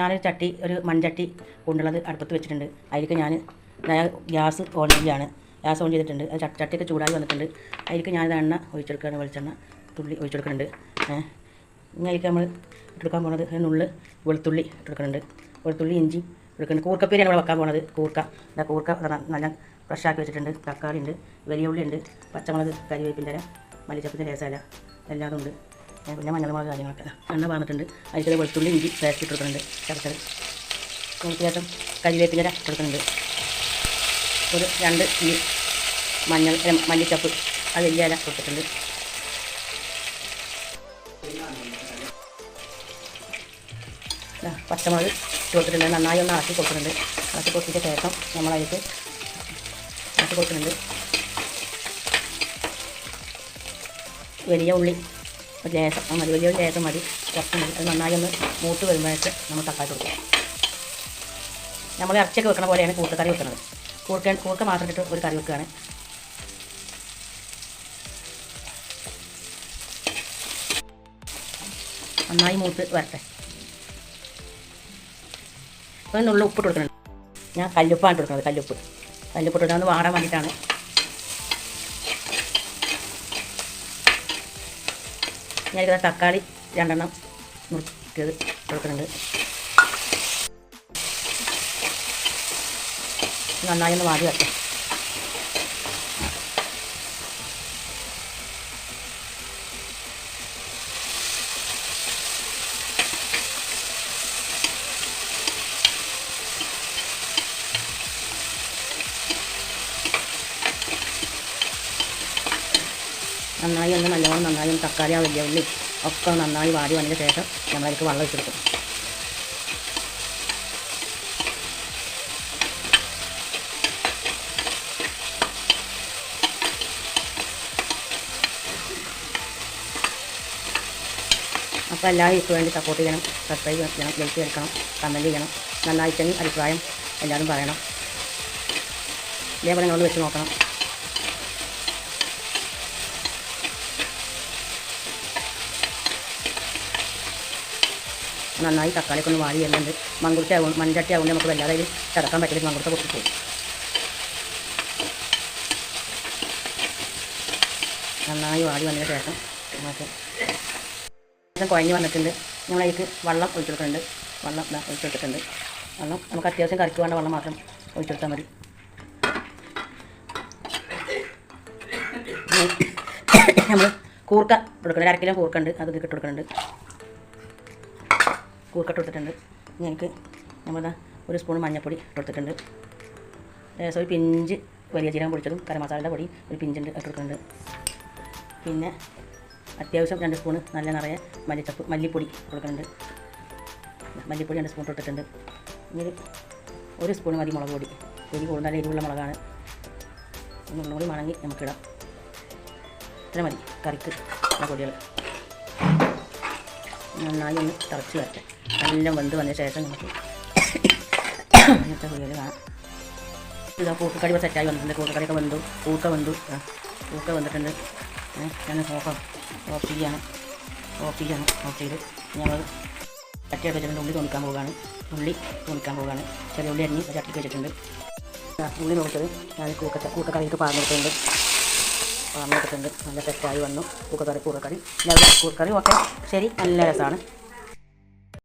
ഞാനൊരു ചട്ടി ഒരു മൺചട്ടി കൊണ്ടുള്ളത് അടുപ്പത്ത് വെച്ചിട്ടുണ്ട്. അതിലേക്ക് ഞാൻ ഗ്യാസ് ഓൺ ചെയ്യുകയാണ് ഗ്യാസ് ഓൺ ചെയ്തിട്ടുണ്ട്. അത് ചട്ടി ചട്ടിയൊക്കെ ചൂടായി വന്നിട്ടുണ്ട്. അതിലേക്ക് ഞാൻ എണ്ണ ഒഴിച്ചെടുക്കുകയാണ് വെളിച്ചെണ്ണ തുള്ളി ഒഴിച്ചെടുക്കുന്നുണ്ട്. ഇനി അതിലേക്ക് നമ്മൾ ഇട്ടെടുക്കാൻ പോണത് അതിനുള്ളിൽ നുള്ള് വെളുത്തുള്ളി ഇട്ടെടുക്കുന്നുണ്ട്. വെളുത്തുള്ളി ഇഞ്ചി എടുക്കുന്നുണ്ട് കൂർക്കപ്പേരിയാണ് നമ്മൾ വെക്കാൻ പോണത് കൂർക്ക. എന്താ കൂർക്ക നല്ല ഫ്രഷാക്കി വെച്ചിട്ടുണ്ട്. തക്കാളി ഉണ്ട് വലിയ ഉള്ളി ഉണ്ട് പച്ചമുളക് കരിവേപ്പിന്റെ മല്ലിച്ചപ്പത്തിന്റെ രസമില്ല എല്ലാതും ഉണ്ട്. പിന്നെ മഞ്ഞൾമുളക് കാര്യങ്ങളൊക്കെ. എണ്ണ പറഞ്ഞിട്ടുണ്ട് അതിൽ വെളുത്തുള്ളി ഇഞ്ചി പേസ്റ്റ് ഇട്ടിട്ടുണ്ട് ചതച്ചത് അതിന് ശേഷം കരിവേപ്പിന്റെ കൊടുക്കുന്നുണ്ട് ഒരു രണ്ട് ഈ മഞ്ഞൾ മല്ലിച്ചപ്പ് അത് വലിയ ഇല കൊടുത്തിട്ടുണ്ട്. പച്ചമുളക് കൊടുത്തിട്ടുണ്ട്. നന്നായി ഒന്ന് ഇളക്കി കൊടുത്തിട്ടുണ്ട്. ഇളക്കി കൊടുത്തിട്ട് ശേഷം നമ്മളതിലേക്ക് ആക്കി കൊടുക്കുന്നുണ്ട് വലിയ ഉള്ളി ഒരു ലേശം മതി വലിയ ഒരു ലേശം മതി. കുറച്ച് മതി. അത് നന്നായി ഒന്ന് മൂത്ത് വരുമ്പോഴേക്ക് നമ്മൾ തക്കാളി കൊടുക്കാം. നമ്മൾ ഇറച്ചിയൊക്കെ വെക്കണ പോലെയാണ് കൂട്ടുകറി വെക്കുന്നത്. കൂർക്ക കൂർക്ക മാത്രം ഇട്ടിട്ട് ഒരു കറി വെക്കുകയാണ്. നന്നായി മൂത്ത് വരട്ടെ. അപ്പോൾ നുള്ള ഉപ്പിട്ട് കൊടുക്കണം ഞാൻ കല്ലുപ്പാണ് ഇട്ട് കൊടുക്കുന്നത് കല്ലുപ്പ്. കല്ലുപ്പ് ഇട്ടിട്ട് ഒന്ന് വാടാൻ വേണ്ടിയിട്ടാണ് ഞാൻ തക്കാളി രണ്ടെണ്ണം മുറിച്ചത് കൊടുക്കുന്നുണ്ട്. നന്നായി ഒന്ന് വാടി വരട്ടെ നന്നായി ഒന്ന് നല്ലോണം നന്നായി ഒന്ന് തക്കാളി ആ വലിയ ഉള്ളി ഒക്കെ നന്നായി വാടി വന്നതിന് ശേഷം നമ്മളതിലേക്ക് വെള്ളം ഇട്ടെടുക്കും അപ്പോൾ ഇപ്പോൾ വേണ്ടി സപ്പോർട്ട് ചെയ്യണം സബ്സ്ക്രൈബ് ചെയ്യണം ലൈക്ക് എടുക്കണം കമന്റ് ചെയ്യണം നന്നായിട്ടെങ്കിൽ അഭിപ്രായം എല്ലാവരും പറയണം. ഇതേപോലെ നിങ്ങൾ വെച്ച് നോക്കണം. നന്നായി തക്കാളിയൊക്കെ ഒന്ന് വാരി വരുന്നുണ്ട്. മങ്കുർത്തി ആവും മൺചട്ടി ആവുമ്പോൾ നമുക്ക് വല്ലാതെ അതിൽ കിടക്കാൻ പറ്റില്ല. മങ്കുർത്ത പോകും നന്നായി വാടി വന്നതിന് ശേഷം നമുക്ക് കുഴഞ്ഞ് വന്നിട്ടുണ്ട്. നമ്മളതിലേക്ക് വെള്ളം ഒഴിച്ചെടുക്കുന്നുണ്ട് വെള്ളം ഒഴിച്ചു ഒഴിച്ചെടുത്തിട്ടുണ്ട് വെള്ളം നമുക്ക് അത്യാവശ്യം കറിക്ക് വേണ്ട വെള്ളം മാത്രം ഒഴിച്ചെടുത്താൽ മതി. നമ്മൾ കൂർക്ക കൊടുക്കുന്നുണ്ട് അരക്കിലും കൂർക്കുണ്ട് കൂർക്ക അത് ഇട്ട് കൊടുക്കുന്നുണ്ട്. കൂർക്കട്ട് കൊടുത്തിട്ടുണ്ട്. ഇനി എനിക്ക് നമ്മളിതാ ഒരു സ്പൂൺ മഞ്ഞൾപ്പൊടി കൊടുത്തിട്ടുണ്ട്. ലേശം ഒരു പിഞ്ച് വലിയ ജീരകം പൊടിച്ചതും കരമസാലയുടെ പൊടി ഒരു പിഞ്ചുണ്ട് ഇട്ട് കൊടുക്കുന്നുണ്ട് പിന്നെ അത്യാവശ്യം രണ്ട് സ്പൂണ് നല്ല നിറയെ മല്ലിച്ചപ്പ് മല്ലിപ്പൊടി കൊടുക്കുന്നുണ്ട് മല്ലിപ്പൊടി രണ്ട് സ്പൂൺ ഇട്ടിട്ടുണ്ട് ഇനി ഒരു- സ്പൂൺ മതി മുളക് പൊടി. എരി കൂടുതൽ എരിവുള്ള മുളകാണ്. ഒന്നുകൂടി മണങ്ങി നമുക്കിടാം. ഇത്ര മതി കറിക്ക് പൊടികൾ. നന്നായി ഒന്ന് തിളച്ച് വരട്ടെ. നല്ല വെന്ത് വന്ന ശേഷം നമുക്ക് അങ്ങനത്തെ പൊടികൾ കാണാം. ഇതാ പൂക്കക്കടി ഇപ്പോൾ സെറ്റായി വന്നിട്ടുണ്ട് കൂട്ടക്കടിയൊക്കെ വെന്തു. പൂക്ക വെന്തു. ആ, പൂക്ക വന്നിട്ടുണ്ട് ഞാൻ ഓഫ് ഓഫ് ചെയ്യാണ് ഓഫ് ചെയ്യാണ് ഓഫ് ചെയ്ത് ഞങ്ങൾ ചട്ടി വെച്ചിട്ടുണ്ട്. ഉള്ളി തുണിക്കാൻ പോവുകയാണ്. ഉള്ളി തുണിക്കാൻ പോവുകയാണ്. ചെറിയ ഉള്ളി അരിഞ്ഞ് ചട്ടിക്ക് വെച്ചിട്ടുണ്ട്. ഉള്ളി നോക്കിയത് ഞാൻ കൂക്ക കൂക്കക്കറിക്ക് പാർന്നെടുത്തിട്ടുണ്ട് പാർന്നെടുത്തിട്ടുണ്ട് നല്ല സെറ്റായി വന്നു. കൂക്കക്കറി കൂക്കക്കറി. ഞാൻ കൂക്കക്കറി ഓക്കെ ശരി നല്ല രസമാണ്.